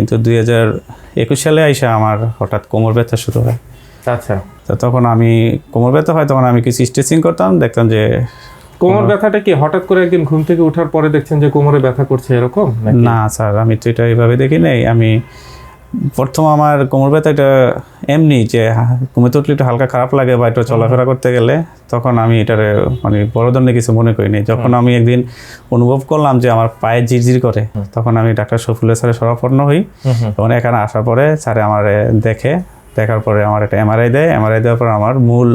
কিন্তু দুই হাজার একুশ সালে আইসা আমার হঠাৎ কোমর ব্যথা শুরু হয়। আচ্ছা। তো তখন আমি কোমর ব্যথা হয় তখন আমি কিছু স্ট্রেচিং করতাম দেখতাম যে কোমর ব্যথাটা কি হঠাৎ করে একদিন ঘুম থেকে ওঠার পরে দেখছেন যে কোমরে ব্যথা করছে এরকম না স্যার আমি তো এটা এইভাবে দেখি নাই আমি প্রথম আমার কোমর ব্যথা এটা এমনি যে ঘুমে তো উঠলে একটু হালকা খারাপ লাগে বা একটু চলাফেরা করতে গেলে তখন আমি এটার মানে বড় ধরনের কিছু মনে করিনি। যখন আমি একদিন অনুভব করলাম যে আমার পায়ে জিরজির করে তখন আমি ডাক্তার শফিউল্লাহ স্যারের শরণাপন্ন হই। এবং এখানে আসার পরে স্যারে আমার দেখে দেখার পরে আমার একটা এমআরআই দেয়। এমআরআই দেওয়ার পরে আমার মূল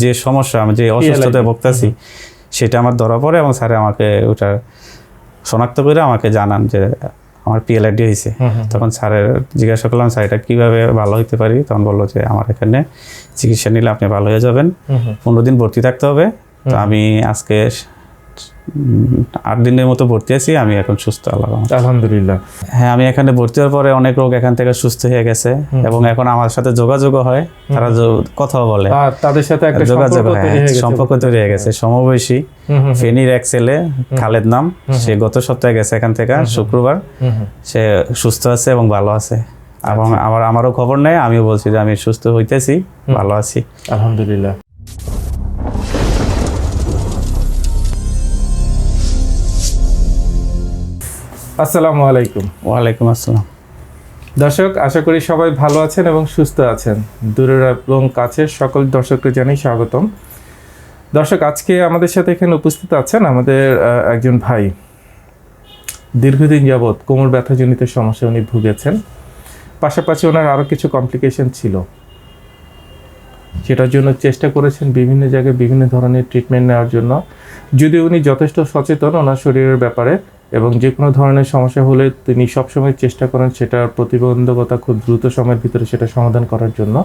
যে সমস্যা আমি যে অসুস্থতায় ভুগতেছি সেটা আমার ধরা পড়ে এবং স্যারে আমাকে ওটা শনাক্ত করে আমাকে জানান যে আমার পিএলআইডি হয়েছে তখন স্যারের জিজ্ঞাসা করলাম স্যার এটা কীভাবে ভালো হইতে পারি? তখন বলল যে আমার এখানে চিকিৎসা নিলে আপনি ভালো হয়ে যাবেন। পনেরো দিন ভর্তি থাকতে হবে। তো আমি আজকে আট দিনের মতো ভর্তি আছি আমি এখন সুস্থ আল্লাহ আলহামদুলিল্লাহ। হ্যাঁ আমি এখানে ভর্তি হওয়ার পরে অনেক রোগ এখান থেকে সুস্থ হয়ে গেছে এবং এখন আমার সাথে যোগাযোগও হয় তারা কথাও বলে। তাদের সাথে একটা যোগাযোগ সম্পর্ক তৈরি হয়ে গেছে। সমবয়সী ফেনীর এক ছেলে খালেদ নাম সে গত সপ্তাহে গেছে এখান থেকে শুক্রবার। সে সুস্থ আছে এবং ভালো আছে। এবং আমার আমারও খবর নেই আমিও বলছি যে আমি সুস্থ হইতেছি ভালো আছি। আলহামদুলিল্লাহ। আসসালামু আলাইকুম। ওয়ালাইকুম আসসালাম। দর্শক আশা করি সবাই ভালো আছেন এবং সুস্থ আছেন। দূরের এবং কাছের সকল দর্শককে জানাই স্বাগতম। দর্শক আজকে আমাদের সাথে এখানে উপস্থিত আছেন আমাদের একজন ভাই। দীর্ঘদিন যাবৎ কোমর ব্যথাজনিত সমস্যা উনি ভুগেছেন। পাশাপাশি ওনার আরও কিছু কমপ্লিকেশন ছিল। সেটার জন্য চেষ্টা করেছেন বিভিন্ন জায়গায় বিভিন্ন ধরনের ট্রিটমেন্ট নেওয়ার জন্য। যদিও উনি যথেষ্ট সচেতন ওনার শরীরের ব্যাপারে। এবং যে কোনো ধরনের সমস্যা হলে তিনি সবসময় চেষ্টা করেন সেটার প্রতিবন্ধকতা খুব দ্রুত সময়ের ভিতরে সেটা সমাধান করার জন্য।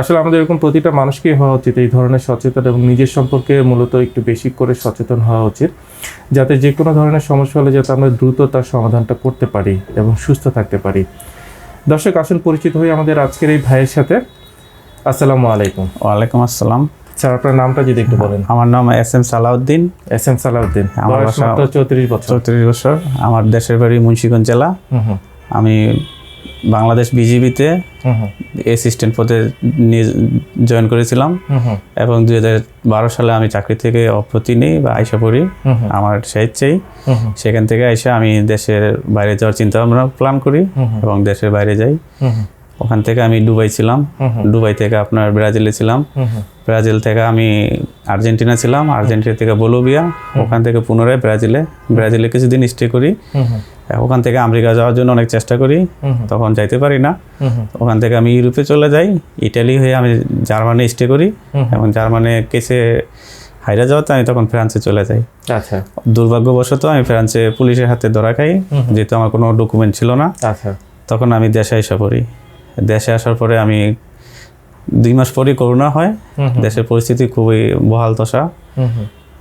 আসলে আমাদের এরকম প্রতিটা মানুষকেই হওয়া উচিত এই ধরনের সচেতন এবং নিজের সম্পর্কে মূলত একটু বেশি করে সচেতন হওয়া উচিত। যাতে যে কোনো ধরনের সমস্যা হলে যাতে আমরা দ্রুত তার সমাধানটা করতে পারি এবং সুস্থ থাকতে পারি। দর্শক, আসুন পরিচিত হই আমাদের আজকের এই ভাইয়ের সাথে। আসসালামু আলাইকুম। ওয়ালাইকুম আসসালাম। স্যার আপনার নামটা যদি একটু বলেন। আমার নাম S M Salauddin. S M Salauddin. আমার বয়স বাসা- চৌত্রিশ বছর। চৌত্রিশ বছর। আমার দেশের বাড়ি মুন্সিগঞ্জ জেলা। আমি বাংলাদেশ বিজিবিতে অ্যাসিস্ট্যান্ট পদে জয়েন করেছিলাম। এবং দুই হাজার বারো সালে আমি চাকরি থেকে অপ্রতি নিই বা আইসা পড়ি। আমার স্বেচ্ছাই সেখান থেকে আইসা আমি দেশের বাইরে যাওয়ার চিন্তা ভাবনা প্ল্যান করি। এবং দেশের বাইরে যাই। ওখান থেকে আমি দুবাই ছিলাম। দুবাই থেকে আপনার ব্রাজিলে ছিলাম। ব্রাজিল থেকে আমি আর্জেন্টিনা ছিলাম। আর্জেন্টিনা থেকে বলোভিয়া ওখান থেকে পুনরায় ব্রাজিলে। ব্রাজিলে কিছুদিন স্টে করি। ওখান থেকে আমেরিকা যাওয়ার জন্য অনেক চেষ্টা করি। তখন যাইতে পারি না। ওখান থেকে আমি ইউরোপে চলে যাই। ইটালি হয়ে আমি জার্মানি স্টে করি। এবং জার্মানি কেসে হাইরা যাওয়াতে আমি তখন ফ্রান্সে চলে যাই। আচ্ছা। দুর্ভাগ্যবশত আমি ফ্রান্সে পুলিশের হাতে ধরা খাই। যেহেতু আমার কোনো ডকুমেন্ট ছিল না। আচ্ছা। তখন আমি দেশে এসে পড়ি। দেশে আসার পরে আমি দুই মাস পরই করোনা হয়। দেশের পরিস্থিতি খুবই বহাল দশা।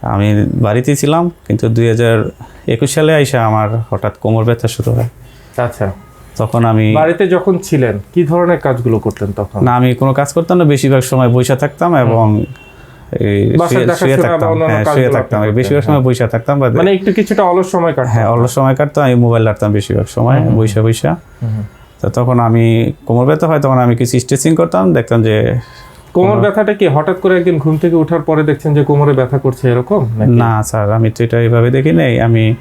আমি বাড়িতেই ছিলাম কিন্তু দুই হাজার একুশ সালে আইসা আমার হঠাৎ কোমর ব্যথা শুরু হয়। আচ্ছা। তখন আমি বাড়িতে যখন ছিলেন কি ধরনের কাজগুলো করতেন তখন? না আমি কোনো কাজ করতাম না বেশিরভাগ সময় বসে থাকতাম এবং শুয়ে- থাকতাম। হ্যাঁ শুয়ে থাকতাম। বেশিরভাগ সময় বসে থাকতাম মানে একটু কিছুটা অলস সময় কাটতো হ্যাঁ অল্প সময় কাটতাম আমি মোবাইল লাড়তাম বেশিরভাগ সময় বইসা বইসা। হুম হুম। তো তখন আমি কোমর ব্যথা হয় তখন আমি কিছু স্ট্রেচিং করতাম দেখতাম যে কোমর ব্যথাটা কি হঠাৎ করে একদিন ঘুম থেকে ওঠার পরে দেখছেন যে কোমরে ব্যথা করছে এরকম না স্যার আমি তো এটা এইভাবে দেখি নাই। আমি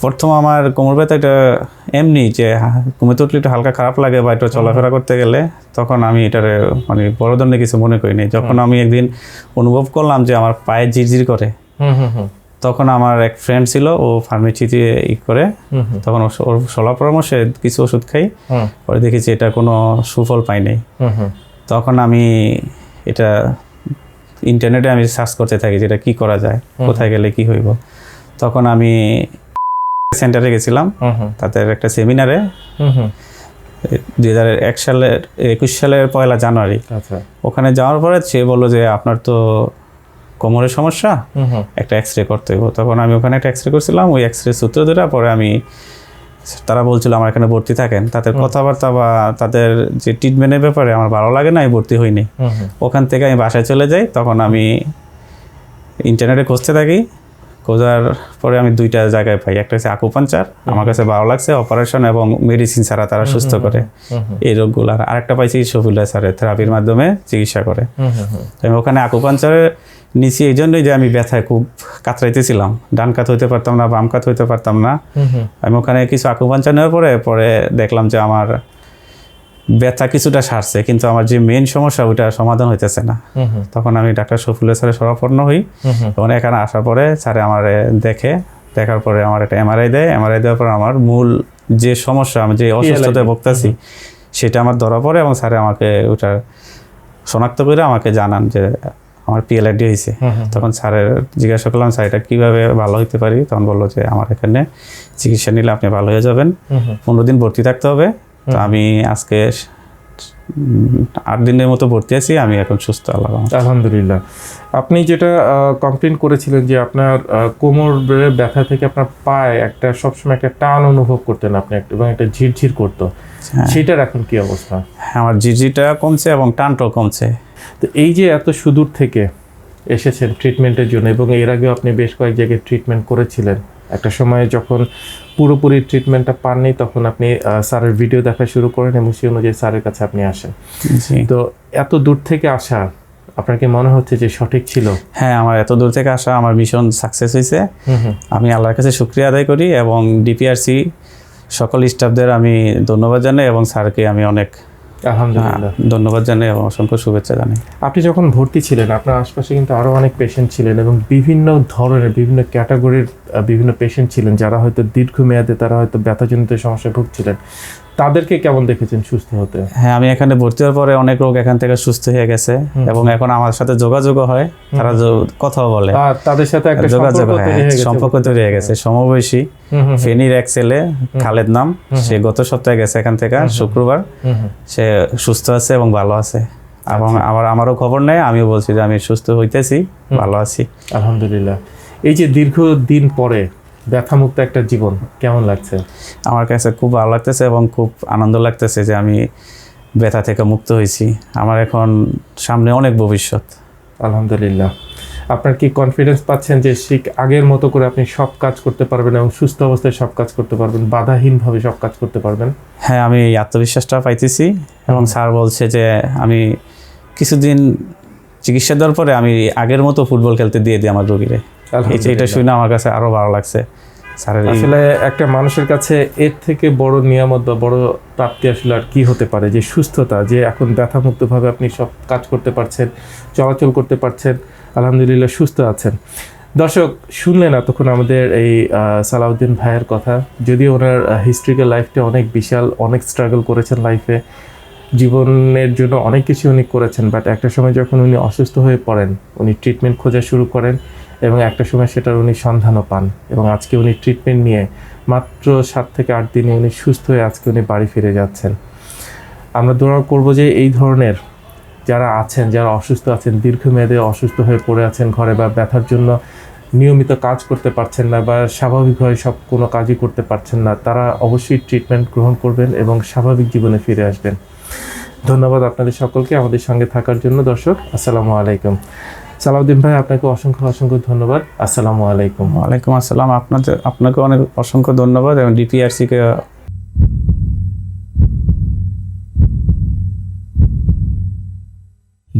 প্রথম আমার কোমর ব্যথাটা এমনি যে তো উঠলে একটু হালকা খারাপ লাগে বা একটু চলাফেরা করতে গেলে তখন আমি এটার মানে বড় ধরনের কিছু মনে করিনি যখন আমি একদিন অনুভব করলাম যে আমার পায়ে জিরজির করে তখন আমার এক ফ্রেন্ড ছিল ও ফার্মেসিতে ই করে তখন ওর- সলা পরামর্শে কিছু ওষুধ খাই পরে দেখেছি এটা কোনো সুফল পাই নাই। তখন আমি এটা ইন্টারনেটে আমি সার্চ করতে থাকি যেটা কি করা যায় কোথায় গেলে কি হইব। তখন আমি সেন্টারে গেছিলাম তাদের একটা সেমিনারে হুম হুম। দুই হাজার এক সালের একুশ সালের পয়লা জানুয়ারি। আচ্ছা। ওখানে যাওয়ার পরে সে বলল যে আপনার তো কোমরের সমস্যা একটা এক্স রে করতে হইব। তখন আমি ওখানে একটা এক্স রে করছিলাম ওই এক্স রে সূত্র ধরে পরে আমি তারা বলছিল আমার এখানে ভর্তি থাকেন। তাদের কথাবার্তা বা তাদের যে ট্রিটমেন্টের ব্যাপারে আমার ভালো লাগে না আমি ভর্তি হইনি। ওখান থেকে আমি বাসায় চলে যাই তখন আমি ইন্টারনেটে খুঁজতে থাকি। খোঁজার পরে আমি দুইটা জায়গায় পাই। একটা হচ্ছে আকুপাঞ্চার আমার কাছে ভালো লাগছে অপারেশন এবং মেডিসিন ছাড়া তারা সুস্থ করে। এই রোগগুলো। আর আরেকটা পাইছি শফিল্লা স্যারের থেরাপির মাধ্যমে চিকিৎসা করে। আমি ওখানে আকুপাঞ্চারে নিচে এই জন্যই যে আমি ব্যথায় খুব কাতরাইতেছিলাম। ডান কাত হইতে পারতাম না বাম কাত হইতে পারতাম না। আমি ওখানে কিছু আকুপাঞ্চার নেওয়ার পরে পরে দেখলাম যে আমার ব্যথা কিছুটা সারছে কিন্তু আমার যে মেন সমস্যা ওইটা সমাধান হইতেছে না। তখন আমি ডাক্তার শফিউল্লাহ স্যারের শরণাপন্ন হই। তখন এখানে আসার পরে স্যারে আমার দেখে দেখার পরে আমার একটা এমআরআই দেয়। এমআরআই দেওয়ার পরে আমার মূল যে সমস্যা আমি যে অসুস্থতায় ভুগতেছি সেটা আমার ধরা পড়ে এবং স্যারে আমাকে ওটা শনাক্ত করে আমাকে জানান যে আমার পিএলআইডি হয়েছে। তখন স্যারের জিজ্ঞাসা করলাম স্যার এটা কীভাবে ভালো হইতে পারি? তখন বলল যে আমার এখানে চিকিৎসা নিলে আপনি ভালো হয়ে যাবেন। পনেরো দিন ভর্তি থাকতে হবে। তো আমি আজকে আট দিনের মতো ভর্তি আছি আমি এখন সুস্থ আল্লাহ আলহামদুলিল্লাহ। আপনি যেটা কমপ্লেন করেছিলেন যে আপনার কোমর ব্যথা থেকে আপনার পায়ে একটা সবসময় একটা টান অনুভব করতেন আপনি একটা- এবং একটা ঝিরঝির করতো। হ্যাঁ। সেটার এখন কি অবস্থা? আমার জিজিটা কমছে এবং টানটাও কমছে। তো এই যে এত সুদূর থেকে এসেছেন ট্রিটমেন্টের জন্য এবং এর আগেও আপনি বেশ কয়েক জায়গায় ট্রিটমেন্ট করেছিলেন একটা সময় যখন পুরোপুরি ট্রিটমেন্টটা পাননি তখন আপনি স্যারের ভিডিও দেখা শুরু করেন এবং সেই অনুযায়ী স্যারের কাছে আপনি আসেন। তো এত দূর থেকে আসা আপনার কি মনে হচ্ছে যে সঠিক ছিল? হ্যাঁ আমার এত দূর থেকে আসা আমার মিশন সাকসেস হয়েছে আমি আল্লাহর কাছে শুক্রিয়া আদায় করি এবং ডিপিআরসি সকল স্টাফদের আমি ধন্যবাদ জানাই এবং স্যারকে আমি অনেক আলহামদুলিল্লাহ। ধন্যবাদ জানাই এবং অসংখ্য শুভেচ্ছা জানাই। আপনি যখন ভর্তি ছিলেন আপনার আশপাশে কিন্তু আরও অনেক পেশেন্ট ছিলেন এবং বিভিন্ন ধরনের বিভিন্ন ক্যাটাগরির বিভিন্ন পেশেন্ট ছিলেন যারা হয়তো দীর্ঘমেয়াদে তারা হয়তো ব্যথাজনিত সমস্যায় ভুগছিলেন। তাদেরকে কেমন দেখেছেন সুস্থ হতে? হ্যাঁ আমি এখানে ভর্তি হওয়ার পরে অনেক লোক এখান থেকে সুস্থ হয়ে গেছে এবং এখন আমার সাথে যোগাযোগও হয় তারা কথা বলে। তাদের সাথে একটা যোগাযোগ সম্পর্ক তৈরি হয়ে গেছে সমবয়সী ফেনীর এক ছেলে খালেদ নাম সে গত সপ্তাহে গেছে এখান থেকে শুক্রবার। সে সুস্থ আছে এবং ভালো আছে। এবং আমার আমারও খবর নেই আমিও বলছি যে আমি সুস্থ হইতেছি ভালো আছি। আলহামদুলিল্লাহ। এই যে দীর্ঘদিন পরে ব্যথামুক্ত একটা জীবন কেমন লাগছে? আমার কাছে খুব ভালো লাগতেছে এবং খুব আনন্দ লাগতেছে যে আমি ব্যথা থেকে মুক্ত হয়েছি। আমার এখন সামনে অনেক ভবিষ্যৎ। আলহামদুলিল্লাহ। আপনার কি কনফিডেন্স পাচ্ছেন যে শিখ আগের মতো করে আপনি সব কাজ করতে পারবেন এবং সুস্থ অবস্থায় সব কাজ করতে পারবেন বাধাহীনভাবে সব কাজ করতে পারবেন? হ্যাঁ আমি এই আত্মবিশ্বাসটা পাইতেছি এবং স্যার বলছে যে আমি কিছুদিন চিকিৎসা দেওয়ার পরে আমি আগের মতো ফুটবল খেলতে দিয়ে দিই আমার রোগীরে। এটা শুনে আমার কাছে আরও ভালো লাগছে। স্যারের আসলে একটা মানুষের কাছে এর থেকে বড় নিয়ামত বা বড় প্রাপ্তি আসলে আর কি হতে পারে? যে সুস্থতা যে এখন ব্যথামুক্তভাবে আপনি সব কাজ করতে পারছেন চলাচল করতে পারছেন আলহামদুলিল্লাহ সুস্থ আছেন। দর্শক শুনলেন এতক্ষণ আমাদের এই সালাউদ্দিন ভাইয়ের কথা। যদিও ওনার হিস্ট্রিক্যাল লাইফটা অনেক বিশাল অনেক স্ট্রাগল করেছেন লাইফে জীবনের জন্য অনেক কিছু উনি করেছেন বাট একটা সময় যখন উনি অসুস্থ হয়ে পড়েন উনি ট্রিটমেন্ট খোঁজা শুরু করেন এবং একটা সময় সেটার উনি সন্ধানও পান এবং আজকে উনি ট্রিটমেন্ট নিয়ে মাত্র সাত থেকে আট দিনে উনি সুস্থ হয়ে আজকে উনি বাড়ি ফিরে যাচ্ছেন। আমরা দোয়া করব যে এই ধরনের যারা আছেন, যারা অসুস্থ আছেন, দীর্ঘমেয়াদে অসুস্থ হয়ে পড়ে আছেন ঘরে বা ব্যথার জন্য নিয়মিত কাজ করতে পারছেন না বা স্বাভাবিকভাবে সব কোনো কাজই করতে পারছেন না, তারা অবশ্যই ট্রিটমেন্ট গ্রহণ করবেন এবং স্বাভাবিক জীবনে ফিরে আসবেন। ধন্যবাদ আপনাদের সকলকে আমাদের সঙ্গে থাকার জন্য। দর্শক, আসসালামু আলাইকুম। সালাউদ্দিন ভাই আপনাকে অসংখ্য অসংখ্য ধন্যবাদ। আসসালামু আলাইকুম। ওয়ালাইকুম আসসালাম। আপনাদের আপনাকে অনেক অসংখ্য ধন্যবাদ এবং ডিপিআরসিকে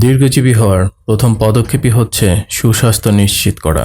দীর্ঘজীবী হওয়ার প্রথম পদক্ষেপই হচ্ছে সুস্বাস্থ্য নিশ্চিত করা।